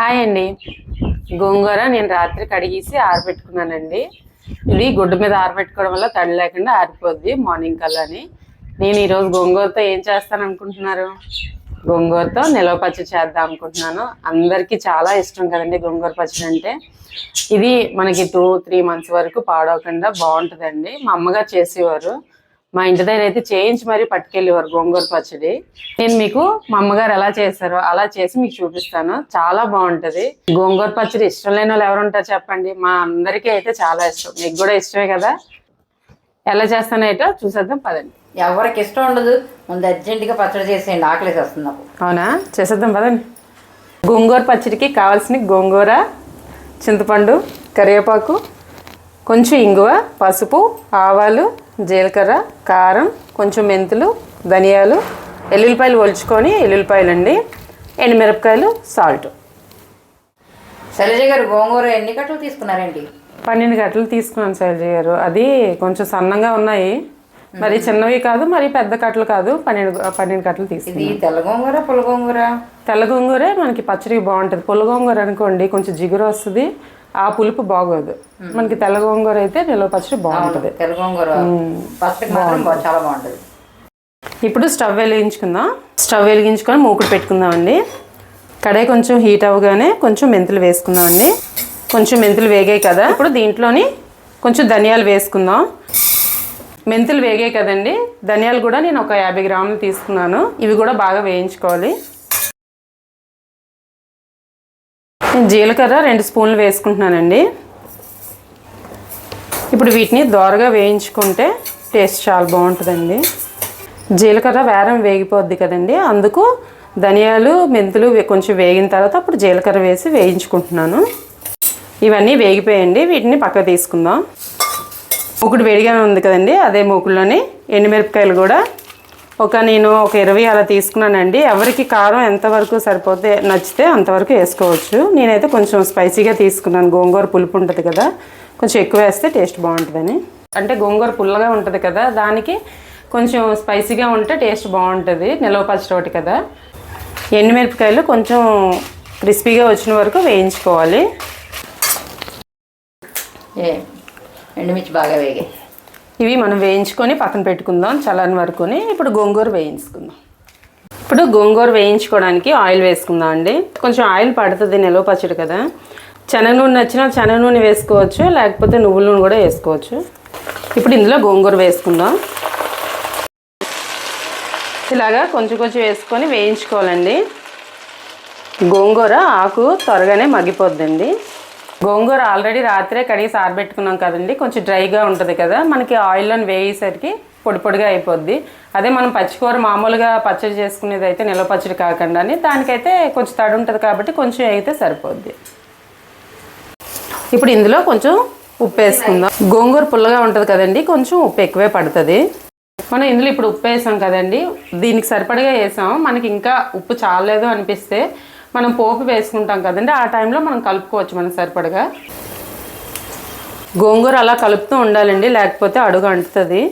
Hi అండి. గోంగూర నేను రాత్రి కడిగేసి ఆరబెట్టుకున్నానండి. ఇది గుడ్డ మీద ఆరబెట్టుకోవడం వల్ల తడి లేకుండా ఆరిపోద్ది మార్నింగ్ కల్లా అని. నేను ఈరోజు గోంగూరతో ఏం చేస్తాను అనుకుంటున్నారు? గోంగూరతో నిలవ పచ్చడి చేద్దాం అనుకుంటున్నాను. అందరికీ చాలా ఇష్టం కదండి గోంగూర పచ్చడి అంటే. ఇది మనకి టూ త్రీ మంత్స్ వరకు పాడవకుండా బాగుంటుందండి. మా అమ్మగారు చేసేవారు. మా ఇంటి దగ్గర అయితే చేయించి మరీ పట్టుకెళ్ళేవారు గోంగూర పచ్చడి. నేను మీకు మా అమ్మగారు ఎలా చేశారో అలా చేసి మీకు చూపిస్తాను. చాలా బాగుంటది. గోంగూర పచ్చడి ఇష్టం లేని వాళ్ళు ఎవరు ఉంటారు చెప్పండి. మా అందరికీ అయితే చాలా ఇష్టం. మీకు కూడా ఇష్టమే కదా? ఎలా చేస్తానైతే చూసేద్దాం పదండి. ఎవరికి ఇష్టం ఉండదు. ముందు అర్జెంటుగా పచ్చడి చేసేయండి. ఆకలి వస్తుంది నాకు. అవునా? చేసేద్దాం పదండి. గోంగూర పచ్చడికి కావాల్సిన గోంగూర చింతపండు కరివేపాకు కొంచెం ఇంగువ పసుపు ఆవాలు జీలకర్ర కారం కొంచెం మెంతులు ధనియాలు ఎల్లుల్లిపాయలు ఒలుచుకొని ఎల్లుల్లిపాయలు అండి ఎండుమిరపకాయలు సాల్ట్. శైలజ గారు గోంగూర ఎన్ని కట్టలు తీసుకున్నారండి? పన్నెండు గంటలు తీసుకున్నాను శైలజ గారు. అది కొంచెం సన్నంగా ఉన్నాయి. మరి చిన్నవి కాదు మరి పెద్ద కట్టలు కాదు. పన్నెండు పన్నెండు కట్టలు తీసుకున్నాను. ఇది తెల్ల గోంగూర పుల్ల గోంగూర? తెల్ల గోంగూరే మనకి పచ్చడికి బాగుంటుంది. పుల్ల గోంగూర అనుకోండి కొంచెం జిగురు వస్తుంది. ఆ పులుపు బాగోదు. మనకి తెల్ల గోంగూర అయితే నిల్వ పచ్చడి బాగుంటుంది. తెల్ల గోంగూర చాలా బాగుంటుంది. ఇప్పుడు స్టవ్ వెలిగించుకుందాం. స్టవ్ వెలిగించుకొని మూకుడు పెట్టుకుందామండి. కడాయి కొంచెం హీట్ అవ్వగానే కొంచెం మెంతులు వేసుకుందామండి. కొంచెం మెంతులు వేగాయి కదా. ఇప్పుడు దీంట్లోని కొంచెం ధనియాలు వేసుకుందాం. మెంతులు వేగాయి కదండి. ధనియాలు కూడా నేను ఒక యాభై గ్రాములు తీసుకున్నాను. ఇవి కూడా బాగా వేయించుకోవాలి. నేను జీలకర్ర రెండు స్పూన్లు వేసుకుంటున్నానండి. ఇప్పుడు వీటిని దోరగా వేయించుకుంటే టేస్ట్ చాలా బాగుంటుందండి. జీలకర్ర వేరం వేగిపోద్ది కదండి. అందుకు ధనియాలు మెంతులు కొంచెం వేగిన తర్వాత అప్పుడు జీలకర్ర వేసి వేయించుకుంటున్నాను. ఇవన్నీ వేగిపోయండి. వీటిని పక్క తీసుకుందాం. మూకుడు వేడిగానే ఉంది కదండి. అదే మూకుడులోని ఎండుమిరపకాయలు కూడా ఒక నేను ఒక ఇరవై అలా తీసుకున్నానండి. ఎవరికి కారం ఎంతవరకు సరిపోతే నచ్చితే అంతవరకు వేసుకోవచ్చు. నేనైతే కొంచెం స్పైసీగా తీసుకున్నాను. గోంగూర పులుపు ఉంటుంది కదా కొంచెం ఎక్కువ వేస్తే టేస్ట్ బాగుంటుందని. అంటే గోంగూర పుల్లగా ఉంటుంది కదా దానికి కొంచెం స్పైసీగా ఉంటే టేస్ట్ బాగుంటుంది. నిలవ పచ్చడి ఒకటి కదా. ఎండుమిరపకాయలు కొంచెం క్రిస్పీగా వచ్చిన వరకు వేయించుకోవాలి. ఏ ఎండుమిర్చి బాగా వేగాయి ఇవి మనం వేయించుకొని పక్కన పెట్టుకుందాం చల్లని వరకుని. ఇప్పుడు గోంగూర వేయించుకుందాం. ఇప్పుడు గోంగూర వేయించుకోవడానికి ఆయిల్ వేసుకుందాం అండి. కొంచెం ఆయిల్ పడుతుంది నిలవ పచ్చడి కదా. శనగ నూనె నచ్చినా శనగ నూనె వేసుకోవచ్చు లేకపోతే నువ్వుల నూనె కూడా వేసుకోవచ్చు. ఇప్పుడు ఇందులో గోంగూర వేసుకుందాం. ఇలాగా కొంచెం కొంచెం వేసుకొని వేయించుకోవాలండి. గోంగూర ఆకు త్వరగానే మగ్గిపోద్దండి. గోంగూర ఆల్రెడీ రాత్రే కడిగి సారబెట్టుకున్నాం కదండి. కొంచెం డ్రైగా ఉంటుంది కదా. మనకి ఆయిల్లో వేయేసరికి పొడి పొడిగా అయిపోద్ది. అదే మనం పచ్చికూర మామూలుగా పచ్చడి చేసుకునేది అయితే నిల్వ పచ్చడి కాకుండా దానికైతే కొంచెం తడి ఉంటుంది కాబట్టి కొంచెం అయితే సరిపోద్ది. ఇప్పుడు ఇందులో కొంచెం ఉప్పు వేసుకుందాం. గోంగూర పుల్లగా ఉంటుంది కదండి. కొంచెం ఉప్పు ఎక్కువే పడుతుంది. మనం ఇందులో ఇప్పుడు ఉప్పు వేసాం కదండి. దీనికి సరిపడగా వేసాం. మనకి ఇంకా ఉప్పు చాలేదు అనిపిస్తే మనం పోపు వేసుకుంటాం కదండి ఆ టైంలో మనం కలుపుకోవచ్చు మనం సరిపడగా. గోంగూర అలా కలుపుతూ ఉండాలండి లేకపోతే అడుగు అంటుతుంది.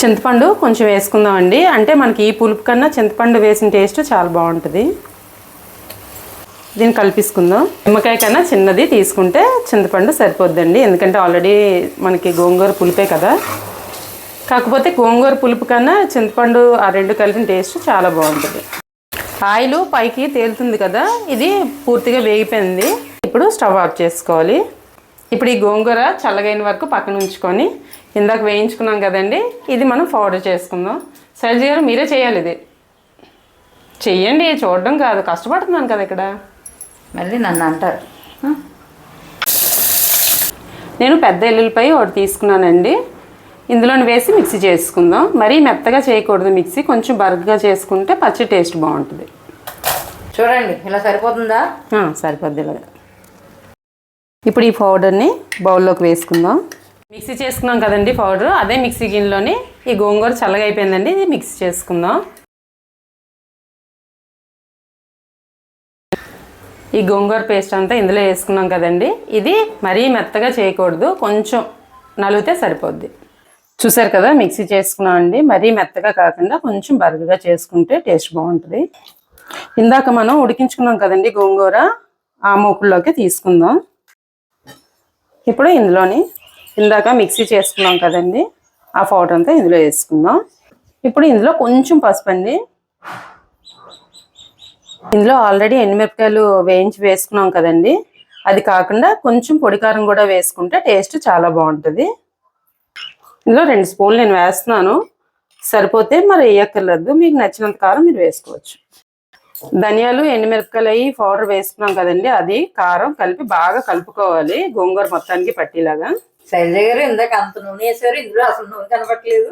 చింతపండు కొంచెం వేసుకుందామండి అంటే మనకి ఈ పులుపు కన్నా చింతపండు వేసిన టేస్ట్ చాలా బాగుంటుంది. దీన్ని కలిపిసుకుందాం. నిమ్మకాయ కన్నా చిన్నది తీసుకుంటే చింతపండు సరిపోద్దండి ఎందుకంటే ఆల్రెడీ మనకి గోంగూర పులిపే కదా. కాకపోతే గోంగూర పులుపు కన్నా చింతపండు ఆ రెండు కలిపిన టేస్ట్ చాలా బాగుంటుంది. ఆయిల్ పైకి తేలుతుంది కదా ఇది పూర్తిగా వేగిపోయింది. ఇప్పుడు స్టవ్ ఆఫ్ చేసుకోవాలి. ఇప్పుడు ఈ గోంగూర చల్లగైన వరకు పక్కన ఉంచుకొని ఇందాక వేయించుకున్నాం కదండి ఇది మనం పౌడర్ చేసుకుందాం. సైజ్ గారు మీరే చేయాలి ఇది. చెయ్యండి చూడడం కాదు కష్టపడుతున్నాను కదా ఇక్కడ. మళ్ళీ నన్ను అంటారు? నేను పెద్ద ఎల్లుల్లిపాయ ఒకటి తీసుకున్నానండి. ఇందులోని వేసి మిక్సీ చేసుకుందాం. మరీ మెత్తగా చేయకూడదు మిక్సీ కొంచెం బరగ్గా చేసుకుంటే పచ్చి టేస్ట్ బాగుంటుంది. చూడండి ఇలా సరిపోతుందా? సరిపోద్ది ఇలాగ. ఇప్పుడు ఈ పౌడర్ని బౌల్లోకి వేసుకుందాం. మిక్సీ చేసుకున్నాం కదండి పౌడర్. అదే మిక్సీ గిన్నెలోని ఈ గోంగూర చల్లగా అయిపోయిందండి ఇది మిక్సీ చేసుకుందాం. ఈ గోంగూర పేస్ట్ అంతా ఇందులో వేసుకున్నాం కదండి. ఇది మరీ మెత్తగా చేయకూడదు కొంచెం నలిగితే సరిపోద్ది. చూసారు కదా మిక్సీ చేసుకున్నాం అండి మరీ మెత్తగా కాకుండా కొంచెం బరుగుగా చేసుకుంటే టేస్ట్ బాగుంటుంది. ఇందాక మనం ఉడికించుకున్నాం కదండి గోంగూర ఆ మూకుల్లోకి తీసుకుందాం. ఇప్పుడు ఇందులోని ఇందాక మిక్సీ చేసుకున్నాం కదండి ఆ పౌడర్ అంతా ఇందులో వేసుకుందాం. ఇప్పుడు ఇందులో కొంచెం పసుపు అండి. ఇందులో ఆల్రెడీ ఎండుమిరపకాయలు వేయించి వేసుకున్నాం కదండి. అది కాకుండా కొంచెం పొడి కారం కూడా వేసుకుంటే టేస్ట్ చాలా బాగుంటుంది. ఇందులో రెండు స్పూన్లు నేను వేస్తున్నాను. సరిపోతే మరి వేయక్కర్లేదు. మీకు నచ్చినంత కారం మీరు వేసుకోవచ్చు. ధనియాలు ఎండుమిరపకాయలు అవి పౌడర్ వేసుకున్నాం కదండి. అది కారం కలిపి బాగా కలుపుకోవాలి. గోంగూర మొత్తానికి పట్టేలాగా. శైలజ గారు ఇందాక అంత నూనె వేసారు. ఇందులో అసలు నూనె కనపట్లేదు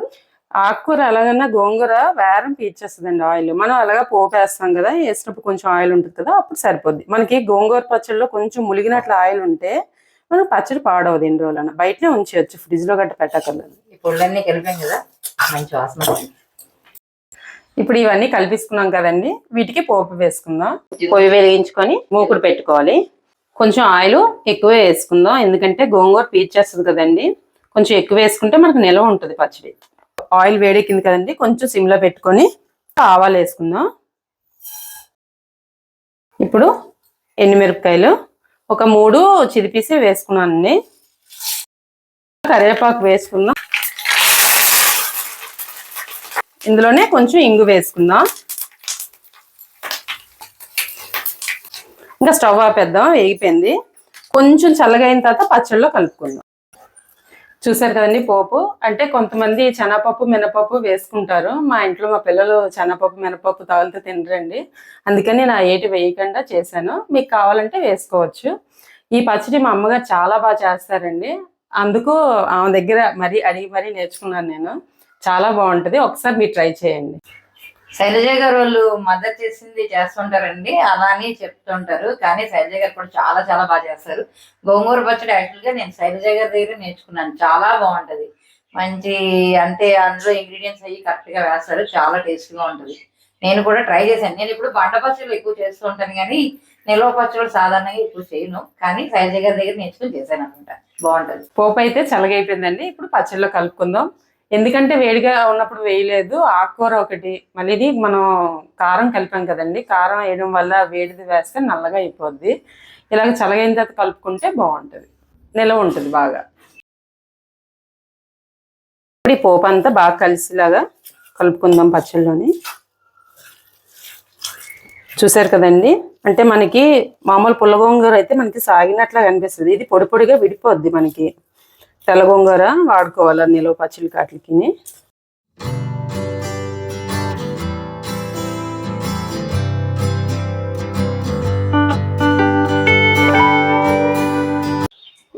ఆకుకూర ఎలాగన్నా గోంగూర వేరం పీల్చేస్తుందండి ఆయిల్. మనం అలాగా పోపు వేస్తాం కదా వేసినప్పుడు కొంచెం ఆయిల్ ఉంటుంది కదా అప్పుడు సరిపోద్ది. మనకి గోంగూర పచ్చడిలో కొంచెం ములిగినట్లు ఆయిల్ ఉంటే మనం పచ్చడి పాడవదు ఎన్ని రోజులన్నా బయటనే ఉంచేయచ్చు. ఫ్రిడ్జ్లో గట్ట పెట్టక్కర్లేదు. ఈ పొళ్ళన్నీ కలిపాం కదా మంచి వాసన. ఇప్పుడు ఇవన్నీ కలిపిసుకున్నాం కదండి. వీటికి పోపు వేసుకుందాం. పొయ్యి వెలిగించుకొని మూకుడు పెట్టుకోవాలి. కొంచెం ఆయిల్ ఎక్కువ వేసుకుందాం. ఎందుకంటే గోంగూర పీల్చేస్తుంది కదండి. కొంచెం ఎక్కువ వేసుకుంటే మనకు నిల్వ ఉంటుంది పచ్చడి. ఆయిల్ వేడెక్కింది కదండి. కొంచెం సిమ్లో పెట్టుకొని ఆవాలు వేసుకుందాం. ఇప్పుడు ఎండుమిరపకాయలు. ఒక మూడు చిరిపీసి వేసుకున్నానండి. కరివేపాకు వేసుకుందాం. ఇందులోనే కొంచెం ఇంగు వేసుకుందాం. ఇంకా స్టవ్ ఆపేద్దాం వేగిపోయింది. కొంచెం చల్లగా అయిన తర్వాత పచ్చళ్ళలో కలుపుకుందాం. చూసారు కదండి పోపు? అంటే కొంతమంది శనగపప్పు మినపప్పు వేసుకుంటారు. మా ఇంట్లో మా పిల్లలు శనగపప్పు మినపప్పు తగిలితే తినరండి. అందుకని నా ఏటి వేయకుండా చేశాను. మీకు కావాలంటే వేసుకోవచ్చు. ఈ పచ్చడి మా అమ్మగారు చాలా బాగా చేస్తారండి. అందుకు ఆమె దగ్గర మరీ అడిగి మరీ నేర్చుకున్నాను నేను. చాలా బాగుంటది. ఒకసారి మీరు ట్రై చేయండి. శైలజ గారు వాళ్ళు మదర్ చేసింది చేస్తుంటారండి. అలా అని చెప్తుంటారు. కానీ శైలజ గారు కూడా చాలా చాలా బాగా చేస్తారు. గోంగూర పచ్చడి యాక్చువల్గా నేను శైలజ గారి దగ్గర నేర్చుకున్నాను. చాలా బాగుంటది. మంచి అంటే అందులో ఇంగ్రీడియంట్స్ అయ్యి కరెక్ట్గా వేస్తారు. చాలా టేస్ట్గా ఉంటది. నేను కూడా ట్రై చేశాను. నేను ఇప్పుడు బండ పచ్చళ్ళు ఎక్కువ చేస్తూ ఉంటాను కానీ నిల్వ పచ్చళ్ళు సాధారణంగా ఎక్కువ చేయను. కానీ శైలజ గారి దగ్గర నేర్చుకుని చేశాను అనమాట బాగుంటది. పోపు అయితే చల్లగైపోయిందండి ఇప్పుడు పచ్చడిలో కలుపుకుందాం. ఎందుకంటే వేడిగా ఉన్నప్పుడు వేయలేదు. ఆకుకూర ఒకటి. మళ్ళీ ఇది మనం కారం కలిపాం కదండి. కారం వేయడం వల్ల వేడిది వేస్తే నల్లగా అయిపోద్ది. ఇలాగ చల్లగైన తర్వాత కలుపుకుంటే బాగుంటుంది. నిలవ ఉంటుంది బాగా. ఇప్పుడు ఈ పోపు అంతా బాగా కలిసిలాగా కలుపుకుందాం పచ్చళ్ళలోని చూసారు కదండి? అంటే మనకి మామూలు పుల్లగొంగూర అయితే మనకి సాగినట్లా కనిపిస్తుంది ఇది పొడి పొడిగా విడిపోద్ది మనకి. తెల్లగొంగూర వాడుకోవాలి నిలువ పచ్చడి కాటికి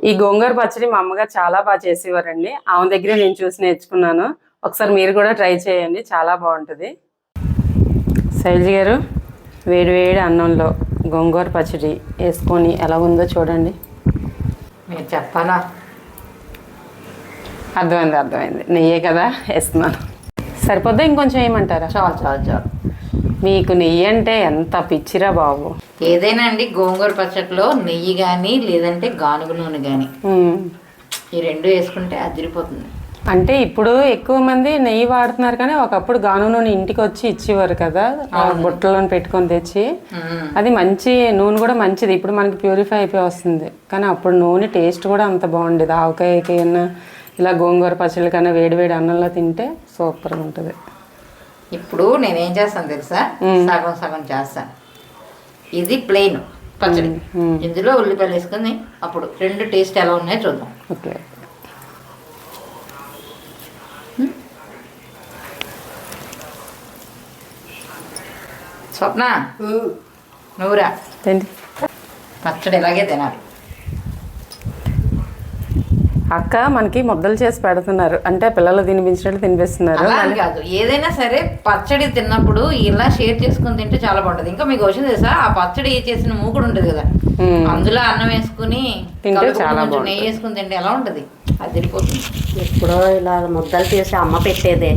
ఈ గోంగూర పచ్చడి మా అమ్మగారు చాలా బాగా చేసేవారండి. ఆమె దగ్గరే నేను చూసి నేర్చుకున్నాను. ఒకసారి మీరు కూడా ట్రై చేయండి చాలా బాగుంటుంది. శైలజ గారు వేడి వేడి అన్నంలో గోంగూర పచ్చడి వేసుకొని ఎలా ఉందో చూడండి. మీరు చెప్పాలా? అర్థమైంది అర్థమైంది. నెయ్యే కదా వేస్తున్నాను. సరిపోద్దా? ఇంకొంచెం ఏమంటారా చాలు చాలు చాలు. మీకు నెయ్యి అంటే ఎంత పిచ్చిరా బాబు. ఏదైనా అండి గోంగూర పచ్చడిలో నెయ్యి కానీ లేదంటే గానుగ నూనె కానీ. ఈ రెండు వేసుకుంటే అదిరిపోతుంది. అంటే ఇప్పుడు ఎక్కువ మంది నెయ్యి వాడుతున్నారు కానీ ఒకప్పుడు గాను నూనె ఇంటికి వచ్చి ఇచ్చేవారు కదా ఆ బుట్టలో పెట్టుకొని తెచ్చి. అది మంచి నూనె కూడా మంచిది. ఇప్పుడు మనకి ప్యూరిఫై అయిపోయి వస్తుంది. కానీ అప్పుడు నూనె టేస్ట్ కూడా అంత బాగుండేది. ఆవకాయకి అయినా ఇలా గోంగూర పచ్చళ్ళ కన్నా వేడి వేడి అన్నంలో తింటే సూపర్గా ఉంటుంది. ఇప్పుడు నేనేం చేస్తాను తెలుసా? సగం సగం చేస్తాను. ఇది ప్లెయిన్ పచ్చడి. ఇందులో ఉల్లిపాయలు వేసుకొని అప్పుడు రెండు టేస్ట్ ఎలా ఉన్నాయో చూద్దాం. ఓకే. స్వప్న నువ్వురా ఏంటి? పచ్చడి ఇలాగే తినాలి. అక్క మనకి ముద్దలు చేసి పెడుతున్నారు. అంటే పిల్లలు తినిపించినట్టు తినిపిస్తున్నారు. కాదు. ఏదైనా సరే పచ్చడి తిన్నప్పుడు ఇలా షేర్ చేసుకుని తింటే చాలా బాగుంటది. ఇంకా మీకు వచ్చింది తెలుసా? ఆ పచ్చడి చేసిన మూకుడు ఉంటుంది కదా. అందులో అన్నం వేసుకుని తింటే చాలా. నెయ్యి వేసుకుని తింటే ఎలా ఉంటది? అది తిరిగిపోతుంది ఎప్పుడో ఇలా ముద్దలు చేసి అమ్మ పెట్టేదే.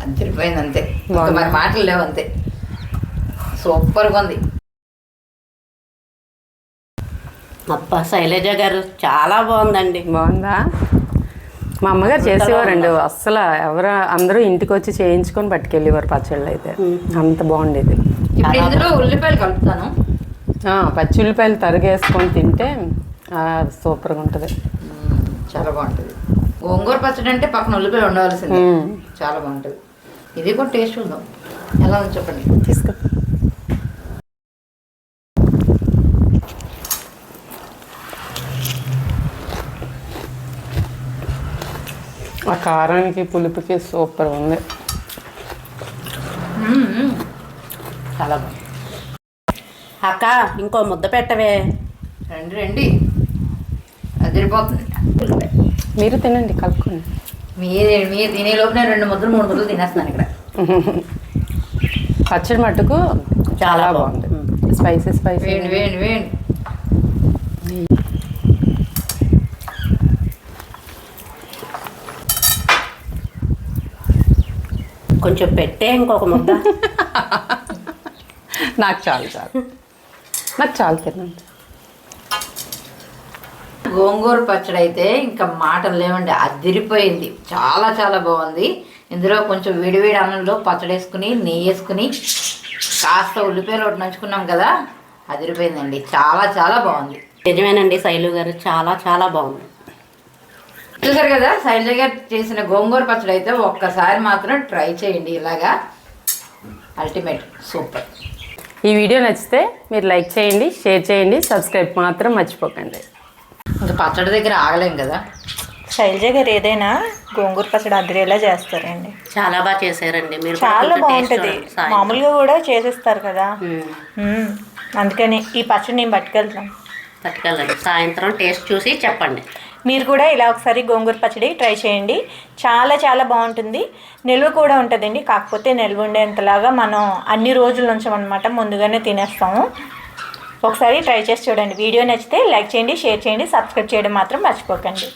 అది తిరిగిపోయింది అంతే. ఇంకా మరి మాటలు లేవు అంతే. సూపర్గా ఉంది. అబ్బా శైలజ గారు చాలా బాగుందండి. బాగుందా? మా అమ్మగారు చేసేవారండి. అస్సలు ఎవరు అందరూ ఇంటికి వచ్చి చేయించుకొని పట్టుకెళ్ళేవారు పచ్చళ్ళు అయితే. అంత బాగుండేది. ఇప్పుడు ఇందులో ఉల్లిపాయలు కలుపుతాను. ఆ, పచ్చి ఉల్లిపాయలు తరిగేసుకొని తింటే ఆ, సూపర్గా ఉంటుంది. చాలా బాగుంటుంది. గోంగూర పచ్చడి అంటే పక్కన ఉల్లిపాయ ఉండవలసింది. చాలా బాగుంటుంది. ఇది కూడా టేస్ట్ ఉందాం? ఎలా ఉంది చెప్పండి? తీసుకో ఆ కారానికి పులుపుకి సూపర్ ఉంది. చాలా బాగుంది. అక్క ఇంకో ముద్ద పెట్టవే. రండి రండి. అదిరిపోతుంది. మీరు తినండి కలుపుకోండి. మీరే మీరు తినే లోపు నేను రెండు ముద్దలు మూడు ముద్దలు తినేస్తున్నాను ఇక్కడ. పచ్చడి మట్టుకు చాలా బాగుంది. స్పైసీ స్పైసీ వేయండి వేయండి వేయండి. కొంచెం పెట్టే ఇంకొక ముద్ద. నాకు చాలు చాలు. నాకు చాలు తినండి. గోంగూర పచ్చడి అయితే ఇంకా మాటలు లేవండి అదిరిపోయింది. చాలా చాలా బాగుంది. ఇందులో కొంచెం విడివిడి అన్నంలో పచ్చడి వేసుకుని నెయ్యి వేసుకుని కాస్త ఉల్లిపాయలు ఒకటి నంచుకున్నాం కదా అదిరిపోయిందండి. చాలా చాలా బాగుంది. నిజమేనండి శైలు గారు చాలా చాలా బాగుంది. చూసారు కదా శైలజ గారు చేసిన గోంగూర పచ్చడి అయితే ఒక్కసారి మాత్రం ట్రై చేయండి ఇలాగా. అల్టిమేట్ సూపర్ ఈ వీడియో నచ్చితే మీరు లైక్ చేయండి షేర్ చేయండి సబ్స్క్రైబ్ మాత్రం మర్చిపోకండి. ఇంకా పచ్చడి దగ్గర ఆగలేం కదా? శైలజ గారు ఏదైనా గోంగూర పచ్చడి అదిరేలా చేస్తారండి. చాలా బాగా చేశారండి. మీరు చాలా బాగుంటుంది. మామూలుగా కూడా చేసేస్తారు కదా. అందుకని ఈ పచ్చడి నేను పట్టుకెళ్తాను. పట్టుకెళ్ళండి. సాయంత్రం టేస్ట్ చూసి చెప్పండి. మీరు కూడా ఇలా ఒకసారి గోంగూర పచ్చడి ట్రై చేయండి. చాలా చాలా బాగుంటుంది. నిల్వ కూడా ఉంటుందండి. కాకపోతే నిల్వ ఉండేంతలాగా మనం అన్ని రోజులు అనమాట ముందుగానే తినేస్తాము. ఒకసారి ట్రై చేసి చూడండి. వీడియో నచ్చితే లైక్ చేయండి షేర్ చేయండి సబ్స్క్రైబ్ చేయడం మాత్రం మర్చిపోకండి.